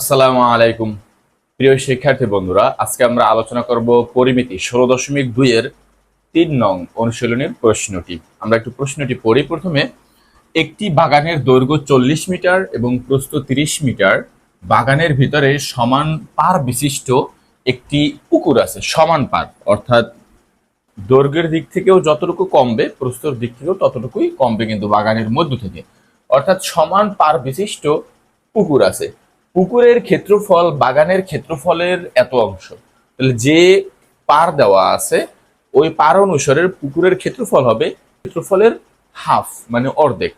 আসসালামু আলাইকুম। প্রিয় শিক্ষার্থী বন্ধুরা, আজকে আমরা আলোচনা করব পরিমিতি ষোলো দশমিক দুইয়ের তিন নং অনুশীলনের প্রশ্নটি। আমরা একটু প্রশ্নটি পড়ি। প্রথমে, একটি বাগানের দৈর্ঘ্য চল্লিশ মিটার এবং প্রস্থ তিরিশ মিটার, বাগানের ভিতরে সমান পার বিশিষ্ট একটি পুকুর আছে, সমান পার। অর্থাৎ দৈর্ঘ্যের দিক থেকেও যতটুকু কমবে প্রস্তর দিক থেকেও ততটুকুই কমবে কিন্তু বাগানের মধ্য থেকে। অর্থাৎ সমান পার বিশিষ্ট পুকুর আছে। পুকুরের ক্ষেত্রফল, বাগানের ক্ষেত্রফলের এত অংশ। তাহলে যে পার দেওয়া আছে, ওই পার অনুসারে পুকুরের ক্ষেত্রফল হবে ক্ষেত্রফলের হাফ মানে অর্ধেক।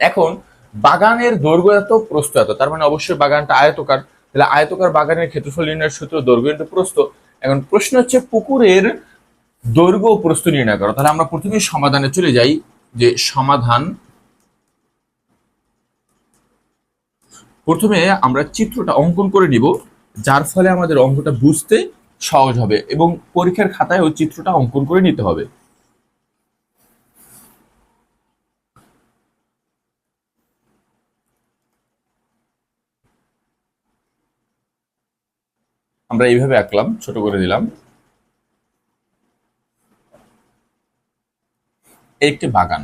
এখন, বাগানের দৈর্ঘ্য এত, প্রস্থ এত, তার মানে অবশ্যই বাগানটা আয়তকার। তাহলে আয়তকার বাগানের ক্ষেত্রফল নির্ণয়ের সূত্র দৈর্ঘ্য ইন্টু প্রস্থ। এখন প্রশ্ন হচ্ছে, পুকুরের দৈর্ঘ্য প্রস্থ নির্ণয় করো। তাহলে আমরা প্রথমে সমাধানে চলে যাই, যে সমাধান প্রথমে আমরা চিত্রটা অঙ্কন করে নিব, যার ফলে আমাদের অঙ্কটা বুঝতে সহজ হবে এবং পরীক্ষার খাতায় ওই চিত্রটা অঙ্কন করে নিতে হবে। আমরা এইভাবে আঁকলাম, ছোট করে দিলাম। একটি বাগান।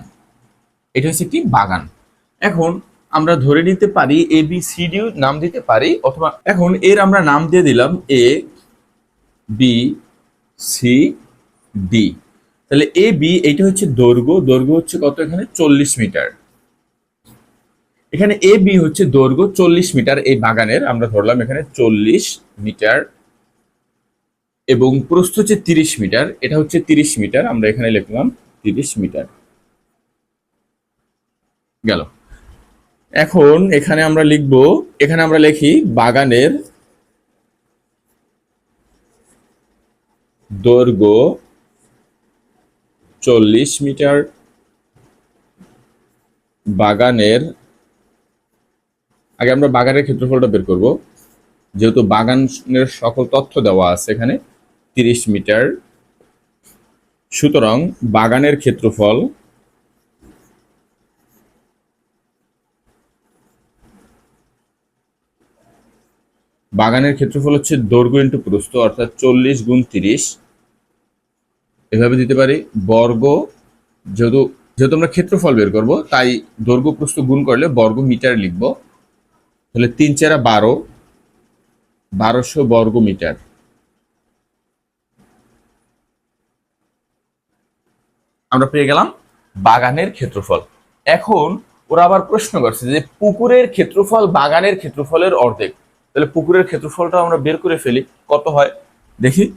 এটা হচ্ছে একটি বাগান। এখন আমরা ধরে নিতে পারি এ বি সি ডি নাম দিতে পারি, অথবা এখন এর আমরা নাম দিয়ে দিলাম এ বি সি ডি তাহলে এ বি এইটা হচ্ছে দৈর্ঘ্য দৈর্ঘ্য হচ্ছে কত এখানে? চল্লিশ মিটার। এখানে এ বি হচ্ছে দৈর্ঘ্য, চল্লিশ মিটার এই বাগানের, আমরা ধরলাম এখানে চল্লিশ মিটার এবং প্রস্থ হচ্ছে তিরিশ মিটার, এটা হচ্ছে তিরিশ মিটার, আমরা এখানে লিখলাম তিরিশ মিটার। গেল। এখন এখানে আমরা লিখব, এখানে আমরা লিখি বাগানের দৈর্ঘ্য চল্লিশ মিটার, বাগানের, আগে আমরা বাগানের ক্ষেত্রফলটা বের করব। যেহেতু বাগানের সকল তথ্য দেওয়া আছে এখানে, তিরিশ মিটার, সুতরাং বাগানের ক্ষেত্রফল বাগানের ক্ষেত্রফল হচ্ছে দৈর্ঘ্য ইন্টু প্রস্থ, অর্থাৎ চল্লিশ গুণ তিরিশ। এভাবে দিতে পারি, বর্গ, যেহেতু যেহেতু আমরা ক্ষেত্রফল বের করব, তাই দৈর্ঘ্য প্রস্থ গুণ করলে বর্গ মিটার লিখব। তাহলে তিন চারা বারো, বারোশো বর্গ মিটার। আমরা পেয়ে গেলাম বাগানের ক্ষেত্রফল। এখন ওরা আবার প্রশ্ন করছে যে পুকুরের ক্ষেত্রফল বাগানের ক্ষেত্রফলের অর্ধেক। তাহলে পুকুরের ক্ষেত্রফলটা আমরা বের করে ফেলি। কত হয়? দেখি।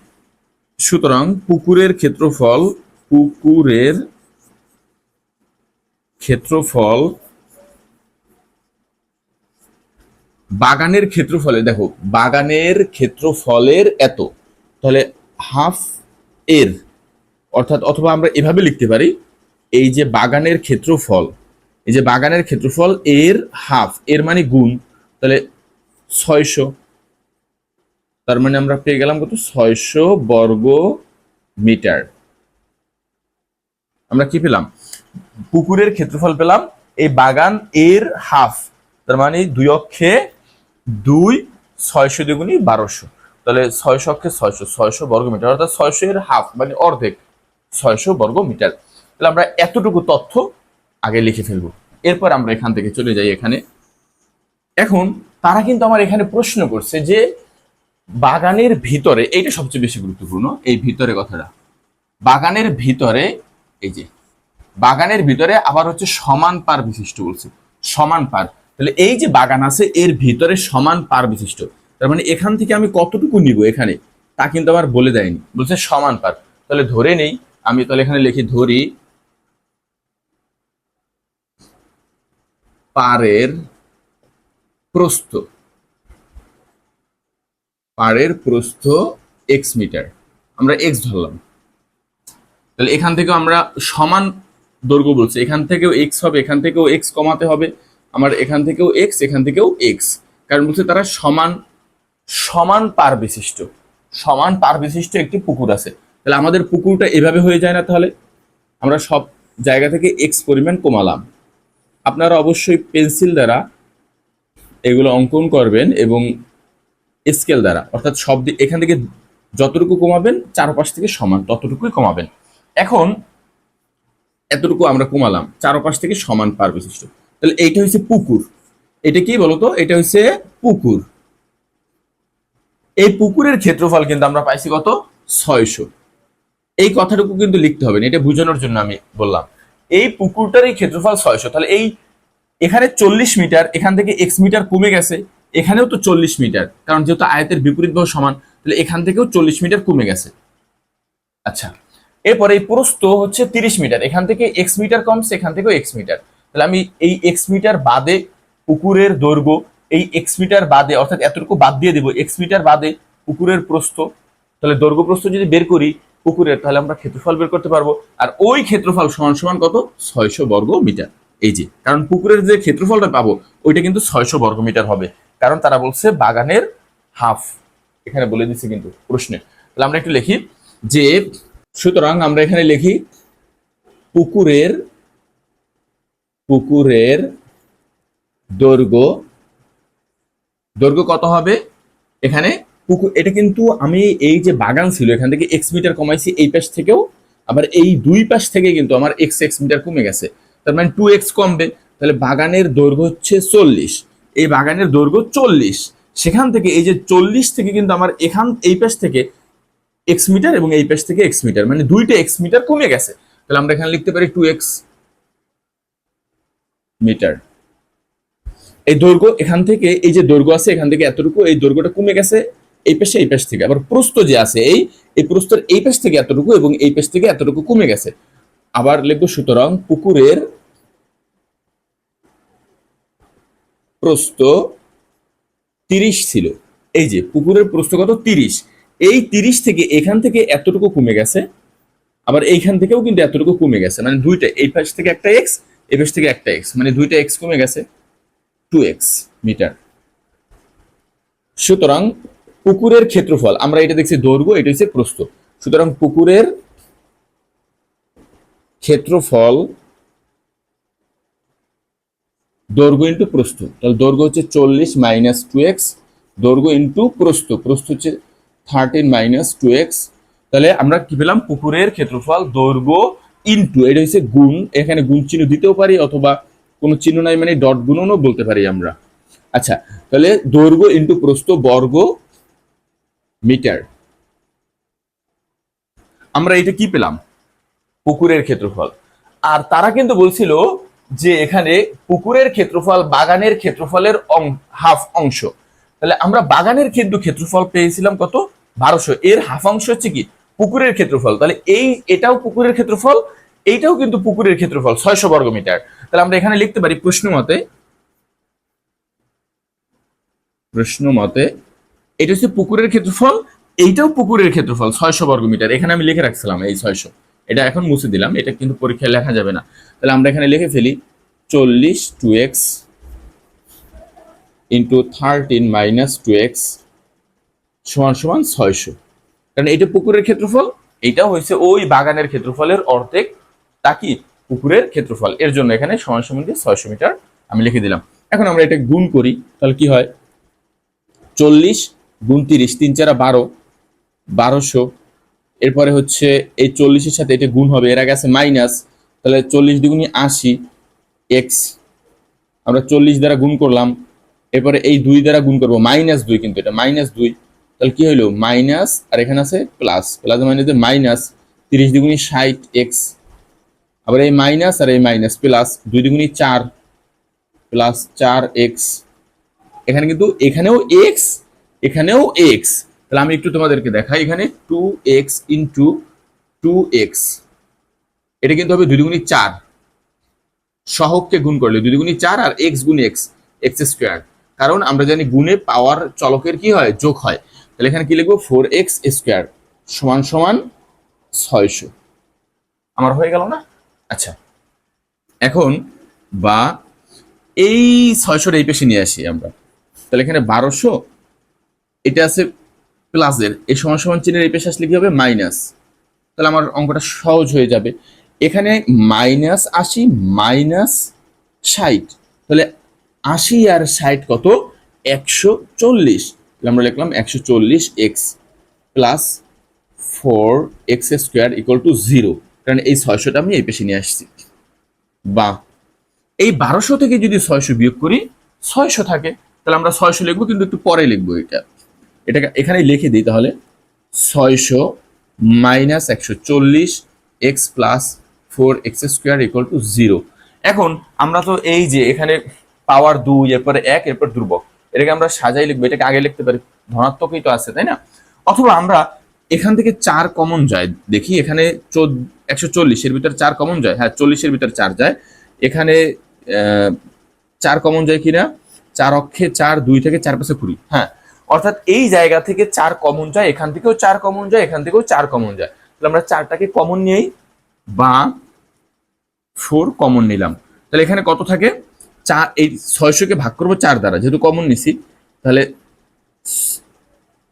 সুতরাং পুকুরের ক্ষেত্রফল পুকুরের ক্ষেত্রফল, বাগানের ক্ষেত্রফলে, দেখো, বাগানের ক্ষেত্রফলের এত। তাহলে হাফ এর, অর্থাৎ অথবা আমরা এভাবে লিখতে পারি, এই যে বাগানের ক্ষেত্রফল, এই যে বাগানের ক্ষেত্রফল এর হাফ এর মানে গুণ, তাহলে ছয়শো। তার মানে আমরা পেয়ে গেলাম কত? ছয়শো বর্গ মিটার। আমরা কি পেলাম? পুকুরের ক্ষেত্রফল পেলাম। এই বাগান এর হাফ। তার মানে দুই অক্ষে দুই, ছয়শো দ্বিগুণী বারোশো। তাহলে ছয়শো অক্ষে ছয়শো ছয়শো বর্গ মিটার। অর্থাৎ ছয়শো এর হাফ মানে অর্ধেক। ছয়শো বর্গ মিটার। তাহলে আমরা এতটুকু তথ্য আগে লিখে ফেলব। এরপর আমরা এখান থেকে চলে যাই এখানে। এখন তারা কিন্তু আমার এখানে প্রশ্ন করছে যে বাগানের ভিতরে, এইটা সবচেয়ে বেশি গুরুত্বপূর্ণ, এই ভিতরে কথাটা, বাগানের ভিতরে, এই যে, বাগানের ভিতরে আবার হচ্ছে সমান পার বিশিষ্ট বলছে, সমান পার। তাহলে এই যে বাগান আছে, এর ভিতরে সমান পার বিশিষ্ট, তার মানে এখান থেকে আমি কতটুকু নিব এখানে, তা কিন্তু আমার বলে দেয়নি, বলছে সমান পার। তাহলে ধরে নেই, আমি তাহলে এখানে লিখি ধরি, পারের প্রস্থ। পাড়ের প্রস্থ এক্স মিটার আমরা এক্স ধরলাম। তাহলে এখান থেকে আমরা সমান দৈর্ঘ্য বলছি। এখান থেকেও এক্স হবে, এখান থেকেও এক্স কমাতে হবে। আমার এখান থেকেও এক্স এখান থেকেও এক্স কারণ বলছে তারা সমান সমান পার বিশিষ্ট। সমান পার বিশিষ্ট একটি পুকুর আছে। তাহলে আমাদের পুকুরটা এভাবে হয়ে যায় না তাহলে? আমরা সব জায়গা থেকে এক্স পরিমাণ কমালাম। আপনারা অবশ্যই পেন্সিল দ্বারা এগুলো অঙ্কন করবেন এবং স্কেল দ্বারা, অর্থাৎ সব এখান থেকে যতটুকু কমাবেন, চারপাশ থেকে সমান ততটুকুই কমাবেন। এখন এতটুকু আমরা কমালাম, চারপাশ থেকে সমান পার বিশিষ্ট। তাহলে এইটা হচ্ছে পুকুর। এটা কি বলতো? এটা হচ্ছে পুকুর। এই পুকুরের ক্ষেত্রফল কিন্তু আমরা পাইছি কত? ছয়শো। এই কথাটুকু কিন্তু লিখতে হবে না, এটা বোঝানোর জন্য আমি বললাম। এই পুকুরটারই ক্ষেত্রফল ছয়শো। তাহলে এই এখানে চল্লিশ মিটার, এখান থেকে এক্স মিটার কমে গেছে, এখানেও তো চল্লিশ মিটার, কারণ যেহেতু আয়তের বিপরীত বাহু সমান, তাহলে এখান থেকেও চল্লিশ মিটার কমে গেছে। আচ্ছা এরপরে এই প্রস্থ হচ্ছে তিরিশ মিটার, এখান থেকে এক্স মিটার কমছে, এখান থেকেও এক্স মিটার। তাহলে আমি এই এক্স মিটার বাদে পুকুরের দৈর্ঘ্য, এই এক্স মিটার বাদে, অর্থাৎ এতটুকু বাদ দিয়ে দেবো এক্স মিটার বাদে পুকুরের প্রস্থ, তাহলে দৈর্ঘ্য প্রস্থ যদি বের করি পুকুরের, তাহলে আমরা ক্ষেত্রফল বের করতে পারব, আর ওই ক্ষেত্রফল সমান সমান কত? ছয়শো বর্গ মিটার এই যে, কারণ পুকুরের যে ক্ষেত্রফলটা পাবো, ওইটা কিন্তু ছয়শো বর্গ মিটার হবে। কারণ তারা বলছে বাগানের হাফ। এখানে বলে দিচ্ছে কিন্তু প্রশ্নে। তাহলে আমরা একটু লিখি যে, সুতরাং আমরা এখানে লিখি পুকুরের পুকুরের দৈর্ঘ্য দৈর্ঘ্য কত হবে? এখানে পুকুর, এটা কিন্তু আমি এই যে বাগান ছিল, এখান থেকে এক্স মিটার কমাইছি এই পাশ থেকেও, আবার এই দুই পাশ থেকে কিন্তু আমার এক্স এক্স মিটার কমে গেছে। তার মানে টু এক্স কমবে, তাহলে বাগানের দৈর্ঘ্য হচ্ছে চল্লিশ। এই বাগানের দৈর্ঘ্য চল্লিশ। সেখান থেকে এই যে চল্লিশ থেকে কিন্তু আমার এখান, এই পাশ থেকে এক্স মিটার এবং এই পাশ থেকে এক্স মিটার মানে দুইটা এক্স মিটার কমে গেছে। তাহলে আমরা এখানে লিখতে পারি টু এক্স মিটার এই দৈর্ঘ্য এখান থেকে, এই যে দৈর্ঘ্য আছে এখান থেকে এতটুকু, এই দৈর্ঘ্যটা কমে গেছে এই পাশে, এই পাশ থেকে। আবার প্রস্থ যে আছে এই এই প্রস্থের এই পাশ থেকে এতটুকু এবং এই পাশ থেকে এতটুকু কমে গেছে। আবার লিখব, সুতরাং পুকুরের প্রস্ত তিরিশ ছিল। এই যে, পুকুরের প্রস্থ কত? তিরিশ। এই তিরিশ থেকে এখান থেকে এতটুকু কমে গেছে। আবার এইখান থেকেও কিন্তু এতটুকু কমে গেছে। মানে দুইটা, এই পাশ থেকে একটা এক্স এই পাশ থেকে একটা এক্স মানে দুইটা এক্স কমে গেছে। Two x metre. সুতরাং পুকুরের ক্ষেত্রফল, আমরা এটা দেখছি দৈর্ঘ্য, এটা হচ্ছে প্রস্থ। সুতরাং পুকুরের ক্ষেত্রফল দৈর্ঘ্য ইন্টু প্রস্থ। তাহলে দৈর্ঘ্য হচ্ছে চল্লিশ মাইনাস টু এক্স দৈর্ঘ্য ইন্টু প্রস্থ। প্রস্থ হচ্ছে থার্টিন মাইনাস টু এক্স তাহলে আমরা কি পেলাম? পুকুরের ক্ষেত্রফল দৈর্ঘ্য ইন্টু এটা হচ্ছে গুণ। এখানে গুণ চিহ্ন দিতেও পারি অথবা কোনো চিহ্ন নাই মানে ডট গুণনও বলতে পারি আমরা। আচ্ছা তাহলে দৈর্ঘ্য ইন্টু প্রস্থ বর্গ মিটার আমরা এটা কি পেলাম? পুকুরের ক্ষেত্রফল। আর তারা কিন্তু বলছিল যে এখানে পুকুরের ক্ষেত্রফল বাগানের ক্ষেত্রফলের হাফ অংশ। তাহলে আমরা বাগানের কিন্তু ক্ষেত্রফল পেয়েছিলাম কত? বারোশো। এর হাফ অংশ হচ্ছে কি? পুকুরের ক্ষেত্রফল। তাহলে এই, এটাও পুকুরের ক্ষেত্রফল, এইটাও কিন্তু পুকুরের ক্ষেত্রফল, ছয়শো বর্গ মিটার। তাহলে আমরা এখানে লিখতে পারি প্রশ্ন মতে প্রশ্ন মতে এটা হচ্ছে পুকুরের ক্ষেত্রফল, এইটাও পুকুরের ক্ষেত্রফল, ছয়শো বর্গ মিটার। এখানে আমি লিখে রাখছিলাম এই ছয়শো। এটা এখন মুছে দিলাম, এটা কিন্তু পরীক্ষায় লেখা যাবে না। তাহলে আমরা এখানে লিখে ফেলি, চল্লিশ two x into thirteen minus two x সমান সমান ছয়শো। কারণ এটা পুকুরের ক্ষেত্রফল এটা হয়েছে ওই বাগানের ক্ষেত্রফলের অর্ধেক, তা কি? পুকুরের ক্ষেত্রফল। এর জন্য এখানে সমান সমান দিয়ে ছয়শো মিটার আমি লিখে দিলাম। এখন আমরা এটা গুণ করি, তাহলে কি হয়? চল্লিশ গুণ তিরিশ, তিন চারা বারো, বারোশো এরপরে হচ্ছে এই চল্লিশের সাথে এটা গুণ হবে, এর আগে আছে মাইনাস তাহলে চল্লিশ দ্বিগুণী আশি এক্স আমরা চল্লিশ দ্বারা গুণ করলাম, এরপরে এই দুই দ্বারা গুণ করব মাইনাস দুই কিন্তু এটা মাইনাস দুই, তাহলে কি হইল? মাইনাস আর এখানে আছে প্লাস প্লাস মাইনাস মাইনাস তিরিশ দ্বিগুণী ষাট এক্স আবার এই মাইনাস আর এই মাইনাস প্লাস দুই দ্বিগুণী চার প্লাস চার এক্স এখানে কিন্তু, এখানেও এক্স এখানেও এক্স তাহলে আমি একটু তোমাদেরকে দেখাই এখানে two x into two x এটা কিন্তু হবে দুই দুগুণী চার। সহককে গুণ করলে দুই দুগুণী চার আর এক্স গুণ এক্স এক্স স্কোয়ার কারণ আমরা জানি গুণে পাওয়ার চলকের কি হয়? যোগ হয়। তাহলে এখানে কি লিখব? ফোর এক্স স্কোয়ার সমান সমান ছয়শো। আমার হয়ে গেল না? আচ্ছা। এখন বা এই ছয়শোর এই পেশে নিয়ে আসি আমরা। তাহলে এখানে বারোশো, এটা আছে প্লাসের এই সমান সমান চিহ্নের এই পেশে আসলে কি হবে? মাইনাস তাহলে আমার অঙ্কটা সহজ হয়ে যাবে। এখানে মাইনাস আশি মাইনাস ষাট। তাহলে আশি আর ষাট কত? একশো চল্লিশ। তাহলে আমরা লিখলাম একশো চল্লিশ x plus four x square equal to zero কারণ এই ছয়শোটা আমি এই পেশে নিয়ে আসছি। বা, এই বারোশো থেকে যদি ছয়শো বিয়োগ করি, ছয়শো থাকে। তাহলে আমরা ছয়শো লিখব, কিন্তু একটু পরে লিখব এটা। এটাকে এখানে লিখে দিই তাহলে ছয়শো মাইনাস একশো চল্লিশ x plus four x square equal to zero এখন আমরা তো এই যে এখানে পাওয়ার দুই, এরপরে এক, এরপর ধ্রুবক। এটাকে আমরা সাজাই লিখব, এটাকে আগে লিখতে পারি। ধনাত্মকই তো আছে, তাই না? অথবা আমরা এখান থেকে চার কমন যায়। দেখি, এখানে একশো চল্লিশের ভিতরে চার কমন যায়। হ্যাঁ চল্লিশের ভিতরে চার যায়। এখানে চার কমন যায় কিনা? চার অক্ষে চার, দুই থেকে চার পাশে কুড়ি। হ্যাঁ অর্থাৎ এই জায়গা থেকে চার কমন যায়, এখান থেকেও চার কমন যায়, এখান থেকেও চার কমন যায়। তাহলে আমরা চারটাকে কমন নিয়েই বা ফোর কমন নিলাম। তাহলে এখানে কত থাকে? চার, এই ছয়শোকে ভাগ করব চার দ্বারা, যেহেতু কমন নিছি, তাহলে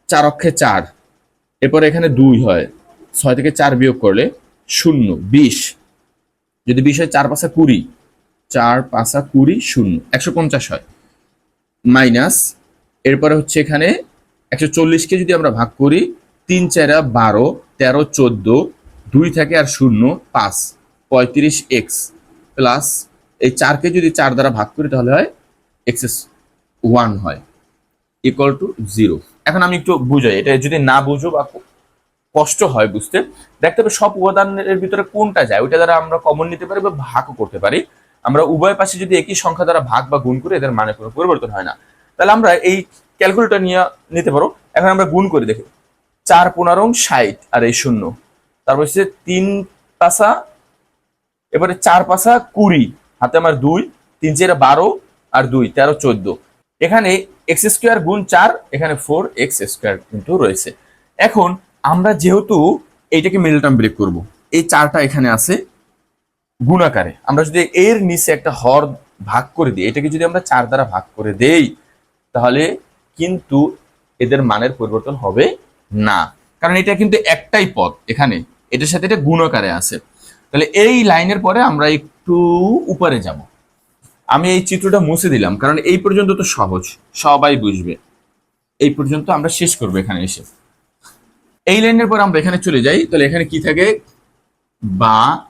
চার অক্ষে চার, এরপরে এখানে দুই হয়, ছয় থেকে চার বিয়োগ করলে শূন্য, বিশ। যদি বিশ হয়, চার পাঁচা কুড়ি, চার পাঁচা কুড়ি, শূন্য, একশো পঞ্চাশ হয়। মাইনাস এরপরে হচ্ছে এখানে একশো চল্লিশকে যদি আমরা ভাগ করি, তিন চারা বারো, তেরো চোদ্দ, দুই থাকে আর শূন্য পাঁচ, পঁয়ত্রিশ এক্স প্লাস এই চারকে যদি চার দ্বারা ভাগ করি তাহলে হয় এক্সএস ওয়ান হয়, ইকুয়াল টু জিরো। এখন আমি একটু বুঝাই, এটা যদি না বুঝো বা কষ্ট হয় বুঝতে, দেখতে হবে সব উপাদানের ভিতরে কোনটা যায়, ওইটা দ্বারা আমরা কমন নিতে পারি বা ভাগও করতে পারি। আমরা উভয় পাশে যদি একই সংখ্যা দ্বারা ভাগ বা গুণ করি, এদের মানে কোনো পরিবর্তন হয় না। তাহলে আমরা এই ক্যালকুলেটর নিয়ে নিতে পারো। এখন আমরা গুণ করে, দেখি। চার পনেরো ষাট আর এই শূন্য। তারপর হচ্ছে তিন পাশা এবারে চার পাশা কুড়ি। হাতে আমার দুই, তিন চারে বারো আর দুই, তেরো চোদ্দ। এখানে এক্স স্কোয়ার গুণ চার, এখানে ফোর এক্স স্কোয়ার কিন্তু রয়েছে। এখন আমরা যেহেতু এইটাকে মিডল টার্ম ব্রেক করব, এই চারটা এখানে আছে গুণাকারে আমরা যদি এর নিচে একটা হর ভাগ করে দিই, এটাকে যদি আমরা চার দ্বারা ভাগ করে দেই তাহলে কিন্তু এদের মানের পরিবর্তন হবে না। কারণ এটা কিন্তু একটাই পদ এখানে। এটার সাথে এটা গুণাকারে আছে। তাহলে এই লাইনের পরে আমরা একটু উপরে যাব। আমি এই চিত্রটা মুছে দিলাম, কারণ এই পর্যন্ত তো সহজ। সবাই বুঝবে। এই পর্যন্ত আমরা শেষ করব এখানে এসে। এই লাইনের পর আমরা এখানে চলে যাই। তাহলে এখানে কি থাকে? বা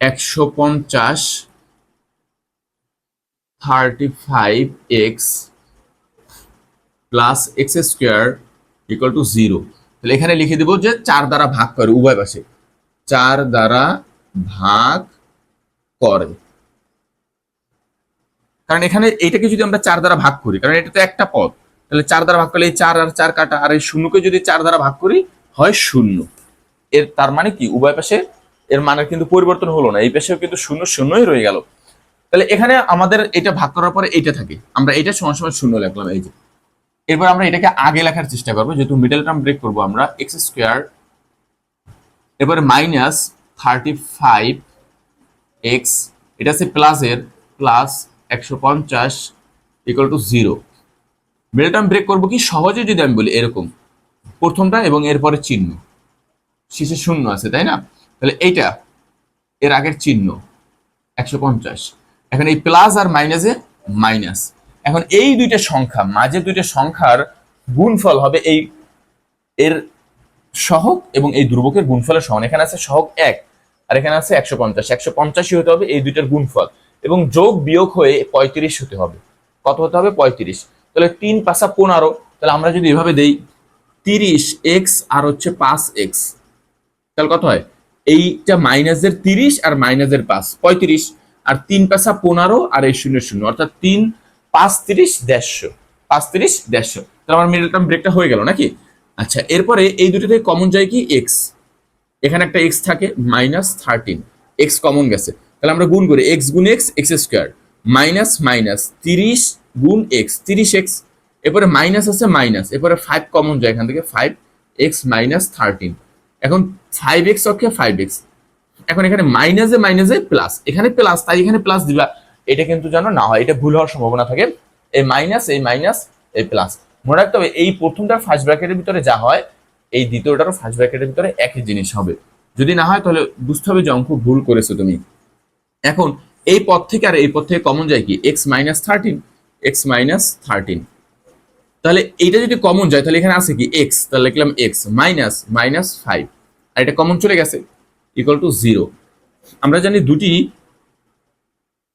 একশো পঞ্চাশ thirty five x plus x square equal to zero তাহলে এখানে লিখে দেবো যে চার দ্বারা ভাগ করে, উভয় পাশে। চার দ্বারা ভাগ করে। কারণ এখানে এইটাকে যদি আমরা চার দ্বারা ভাগ করি, কারণ এটা তো একটা পদ। তাহলে চার দ্বারা ভাগ করলে এই চার আর চার কাটা, আর এই শূন্যকে যদি চার দ্বারা ভাগ করি, হয় শূন্য। এর তার মানে কি? উভয় পাশে এর মানের কিন্তু পরিবর্তন হলো না। এই পাশেও কিন্তু শূন্য, শূন্যই রয়ে গেল। তাহলে এখানে আমাদের এটা ভাগ করার পরে এইটা থাকে। আমরা এটা সমান সমান শূন্য লিখলাম, এই যে। এরপর আমরা এটাকে আগে লেখার চেষ্টা করব, যেহেতু মিডল টার্ম ব্রেক করব আমরা এক্স স্কোয়ার এবারে মাইনাস থার্টি ফাইভ এক্স এটা আছে প্লাসের প্লাস একশো পঞ্চাশ equal to zero middle term break করব কি? সহজে যদি আমি বলি এরকম, প্রথমটা এবং এরপরে চিহ্ন। শেষে শূন্য আছে, তাই না? তাহলে এইটা এর আগের চিহ্ন, একশো পঞ্চাশ। এখন এই প্লাস আর মাইনাসে মাইনাস এখন এই দুইটা সংখ্যা মাঝে দুইটা সংখ্যার গুণফল হবে এই এর সহগ এবং এই দুর্ভোগের গুণফলের সমান। এখানে আছে সহগ এক, আর এখানে আছে একশো পঞ্চাশ। একশো পঞ্চাশই হতে হবে এই দুইটার গুণফল এবং যোগ বিয়োগ হয়ে পঁয়ত্রিশ হতে হবে। কত হতে হবে? পঁয়ত্রিশ। তাহলে তিন পাঁচা পনেরো, তাহলে আমরা যদি এভাবে দেই, তিরিশ এক্স আর হচ্ছে পাঁচ এক্স। তাহলে কত হয়? এইটা মাইনাসের তিরিশ আর মাইনাসের পাঁচ। পঁয়ত্রিশ। আর তিন পাঁচা পনেরো আর এই শূন্য শূন্য, অর্থাৎ তিন পাঁচ তিরিশ দেড়শো, পাঁচ তিরিশ দেড়শো। তাহলে আমার মিডল টার্ম ব্রেকটা হয়ে গেল নাকি? আচ্ছা এরপরে এই দুটো থেকে কমন যায় কি? এক্স এখানে একটা এক্স থাকে মাইনাস থার্টিন এক্স কমন গেছে। তাহলে আমরা গুণ করি এক্স গুণ x x square minus minus তিরিশ গুণ এক্স তিরিশ এক্স এরপরে মাইনাস আছে মাইনাস এরপরে ফাইভ কমন যায়, এখান থেকে ফাইভ এক্স মাইনাস থার্টিন এখন ফাইভ এক্স অক্ষে ফাইভ এক্স এখন এখানে মাইনাসে মাইনাসে প্লাস এখানে প্লাস তাই এখানে প্লাস দিবা। এটা কিন্তু যেন না হয়, এটা ভুল হওয়ার সম্ভাবনা থাকে। এই মাইনাস এই মাইনাস এই প্লাস মনে রাখতে হবে, এই প্রথমটার ফার্স্ট ব্র্যাকেটের ভিতরে যা হয়, এই দ্বিতীয়টারও ফার্স্ট ব্র্যাকেটের ভিতরে একই জিনিস হবে। যদি না হয়, তাহলে বুঝতে হবে যে অঙ্ক ভুল করেছ তুমি। এখন, এই পদ থেকে আর এই পদ থেকে কমন যায় কি? X minus thirteen x minus thirteen তাহলে এইটা যদি কমন যায়, তাহলে এখানে আছে কি? এক্স তাহলে লিখলাম এক্স মাইনাস মাইনাস ফাইভ আর এটা কমন চলে গেছে। ইকুয়াল টু জিরো আমরা জানি দুটি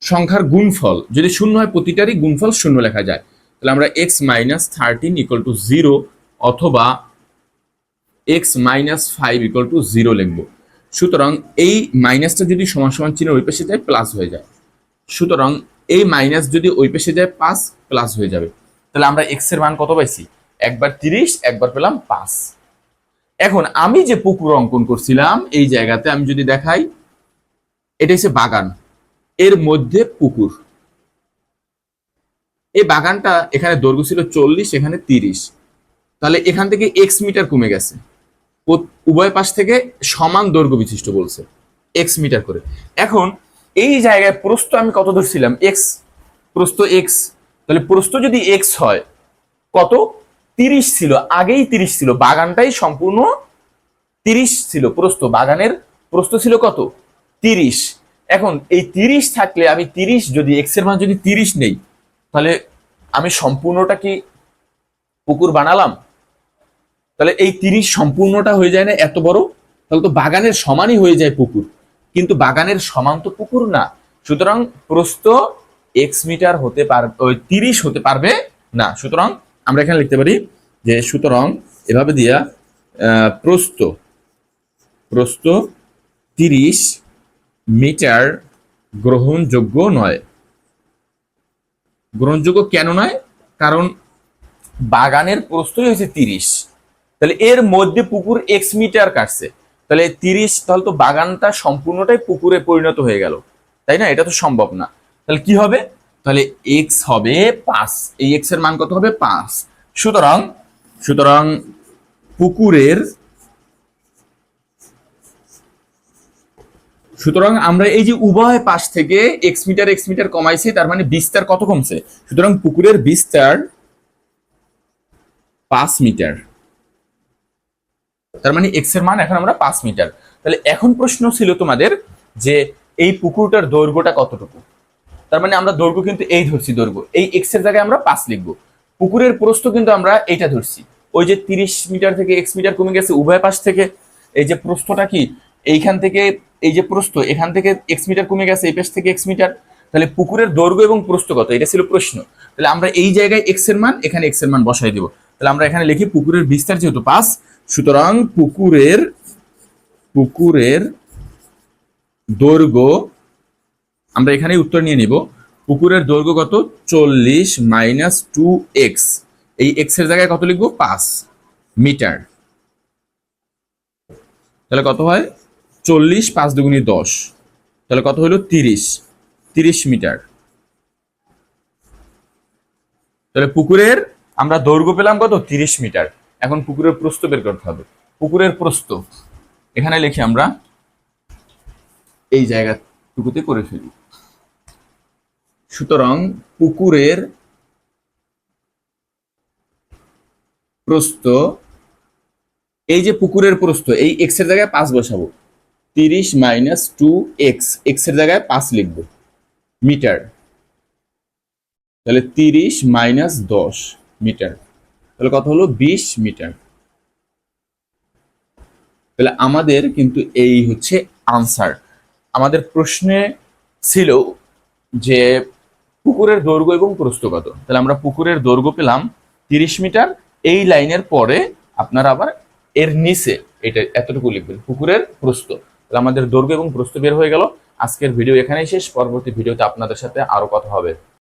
সংখ্যার গুণফল, যদি শূন্য হয় প্রতিটারই গুণফল শূন্য লেখা যায়। তাহলে আমরা x minus thirteen equal to zero অথবা x minus five equal to zero লিখব। সুতরাং এই মাইনাসটা যদি সমান সমান চিহ্ন ওই পাশে যায় প্লাস হয়ে যায় সুতরাং এই মাইনাস যদি ওই পাশে যায় পাঁচ প্লাস হয়ে যাবে। তাহলে আমরা এক্সের মান কত পাইছি? একবার তিরিশ, একবার পেলাম পাঁচ। এখন আমি যে পুকুর অঙ্কন করছিলাম, এই জায়গাতে আমি যদি দেখাই, এটা হচ্ছে বাগান। এর মধ্যে পুকুর। এই বাগানটা এখানে দৈর্ঘ্য ছিল চল্লিশ, এখানে তিরিশ। তাহলে এখান থেকে এক্স মিটার কমে গেছে। উভয় পাশ থেকে সমান দৈর্ঘ্য বিশিষ্ট বলছে এক্স মিটার করে। এখন এই জায়গায় প্রস্থ আমি কত ধরছিলাম? এক্স প্রস্থ এক্স তাহলে প্রস্থ যদি এক্স হয়, কত? তিরিশ ছিল, আগেই তিরিশ ছিল, বাগানটাই সম্পূর্ণ তিরিশ ছিল, প্রস্থ, বাগানের প্রস্থ ছিল কত? তিরিশ। এখন এই তিরিশ থাকলে আমি তিরিশ যদি এক্সের মান যদি তিরিশ নেই, তাহলে আমি সম্পূর্ণটা কি পুকুর বানালাম? তাহলে এই তিরিশ সম্পূর্ণটা হয়ে যায় না এত বড়? তাহলে তো বাগানের সমানই হয়ে যায় পুকুর। কিন্তু বাগানের সমান তো পুকুর না। সুতরাং প্রস্থ এক্স মিটার হতে পারবে ওই তিরিশ হতে পারবে না। সুতরাং আমরা এখানে লিখতে পারি যে সুতরাং এভাবে দিয়া আহ, প্রস্থ প্রস্থ তিরিশ মিটার গ্রহণযোগ্য নয়। গ্রহণযোগ্য কেন নয়? কারণ বাগানের প্রস্থই হয়েছে তিরিশ। তাহলে এর মধ্যে পুকুর এক্স মিটার কাটছে। তাহলে তিরিশ তাহলে তো বাগানটা সম্পূর্ণটাই পুকুরে পরিণত হয়ে গেল। তাই না? এটা তো সম্ভব না। তাহলে কি হবে? তাহলে এক্স হবে পাঁচ। এই এক্সের মান কত হবে? পাঁচ। সুতরাং সুতরাং পুকুরের, সুতরাং আমরা এই যে উভয় পাশ থেকে এক্স মিটার এক্স মিটার কমাইছি, তার মানে বিস্তার কত কমছে? সুতরাং পুকুরের বিস্তার পাঁচ মিটার। তার মানে এক্সের মান এখন আমরা পাঁচ মিটার। তাহলে এখন প্রশ্ন ছিল তোমাদের যে এই পুকুরটার দৈর্ঘ্যটা কতটুকু? তার মানে আমরা দৈর্ঘ্য কিন্তু এই ধরছি দৈর্ঘ্য। এই এক্সের জায়গায় আমরা পাঁচ লিখব। পুকুরের প্রস্থ কিন্তু আমরা এইটা ধরছি। ওই যে তিরিশ মিটার থেকে এক্স মিটার কমে গেছে উভয় পাশ থেকে, এই যে প্রস্থটা কি? এইখান থেকে এই যে প্রস্থ, এখান থেকে এক্স মিটার কমে গেছে, এই পাশ থেকে এক্স মিটার। তাহলে পুকুরের দৈর্ঘ্য এবং প্রস্থ কত? এটা ছিল প্রশ্ন। তাহলে আমরা এই জায়গায় এক্সের মান, এখানে এক্সের মান বসাই দিব। তাহলে আমরা এখানে লিখি পুকুরের বিস্তার যেহেতু পাঁচ, সুতরাং পুকুরের পুকুরের দৈর্ঘ্য আমরা এখানে উত্তর নিয়ে নিব। পুকুরের দৈর্ঘ্য কত? চল্লিশ মাইনাস টু এক্স। এই এক্সের জায়গায় কত লিখব? পাঁচ মিটার। তাহলে কত হয়? চল্লিশ পাঁচ দুগুণী দশ। তাহলে কত হলো? তিরিশ। তিরিশ মিটার। তাহলে পুকুরের আমরা দৈর্ঘ্য পেলাম কত? তিরিশ মিটার। এখন পুকুরের প্রস্থ বের করতে হবে। পুকুরের প্রস্থ। এখানে লিখি আমরা এই জায়গাটুকুতে করে ফেলি। সুতরাং পুকুরের প্রস্থ, এই যে পুকুরের প্রস্থ, এই এক্সের জায়গায় পাঁচ বসাবো। তিরিশ মাইনাস টু এক্স এক্সের জায়গায় পাঁচ লিখব। মিটার। তাহলে তিরিশ মাইনাস দশ মিটার। তাহলে কথা হলো? বিশ মিটার। তাহলে আমাদের কিন্তু এই হচ্ছে আনসার আমাদের প্রশ্নে ছিল যে পুকুরের দৈর্ঘ্য এবং প্রস্থ কত তাহলে আমরা পুকুরের দৈর্ঘ্য পেলাম তিরিশ মিটার। এই লাইনের পরে আপনার আবার এর নিচে, এটা এতটুকু লিখবেন, পুকুরের প্রস্থ। তাহলে আমাদের দৈর্ঘ্য এবং প্রস্থ বের হয়ে গেল। আজকের ভিডিও এখানেই শেষ। পরবর্তী ভিডিওতে আপনাদের সাথে আরও কথা হবে।